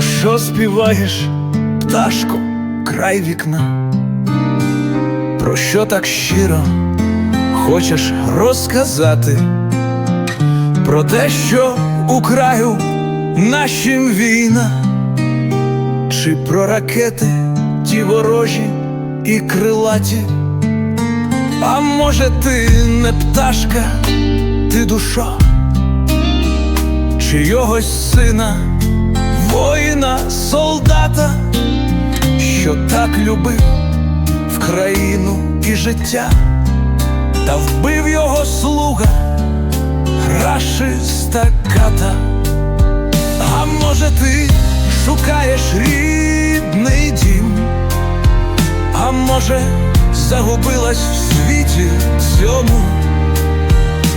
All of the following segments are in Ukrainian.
що співаєш, пташко, край вікна? Про що так щиро хочеш розказати? Про те, що у краю нашим війна, чи про ракети ті ворожі і крилаті? А може, ти не пташка, ти душа, чийогось сина, воїна, солдата, що так любив в країну і життя, та вбив його слуга, рашиста ката. А може, ти шукаєш рідний дім, а може, загубилась в світі цьому?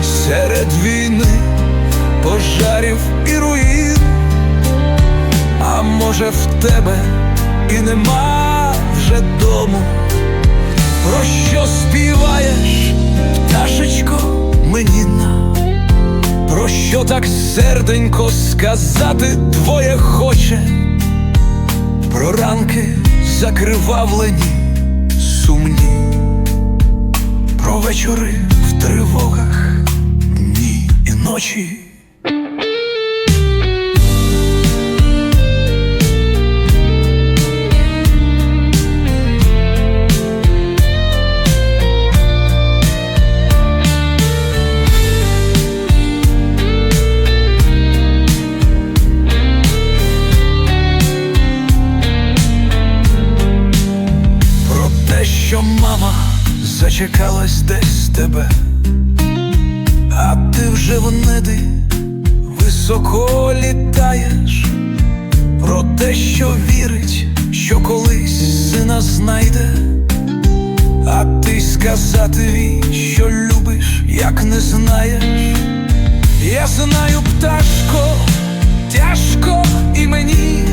Серед війни, пожарів і руїн, може, в тебе і нема вже дому, про що співаєш, пташечко меніна, про що так серденько сказати твоє хоче, про ранки закривавлені сумні, про вечори в тривогах, дні і ночі. Зачекалась десь тебе, а ти вже в небі високо літаєш, про те, що вірить, що колись сина знайде, а ти сказати їй, що любиш, як не знаєш. Я знаю, пташко, тяжко і мені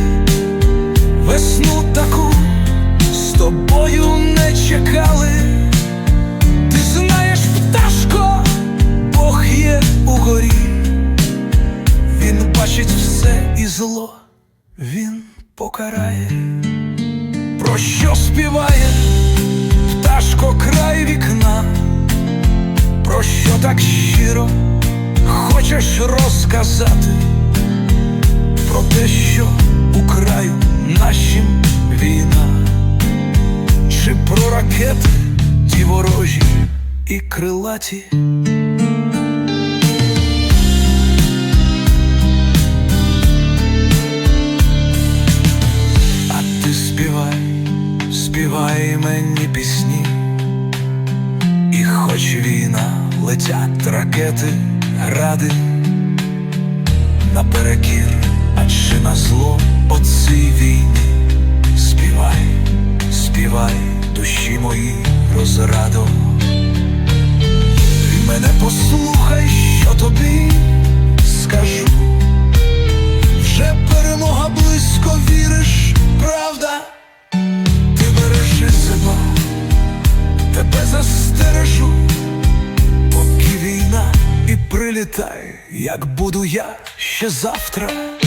весну таку Він все і зло, він покарає. Про що співає пташко край вікна, про що так щиро хочеш розказати, про те, що у краю нашим війна, чи про ракети ті ворожі і крилаті. Співай, співай мені пісні, і хоч війна летять ракети, гради наперекір, а чи на зло оцій війні, співай, співай, душі мої розрадо. Ти мене послухай, що тобі скажу. Прилітай, як буду я ще завтра.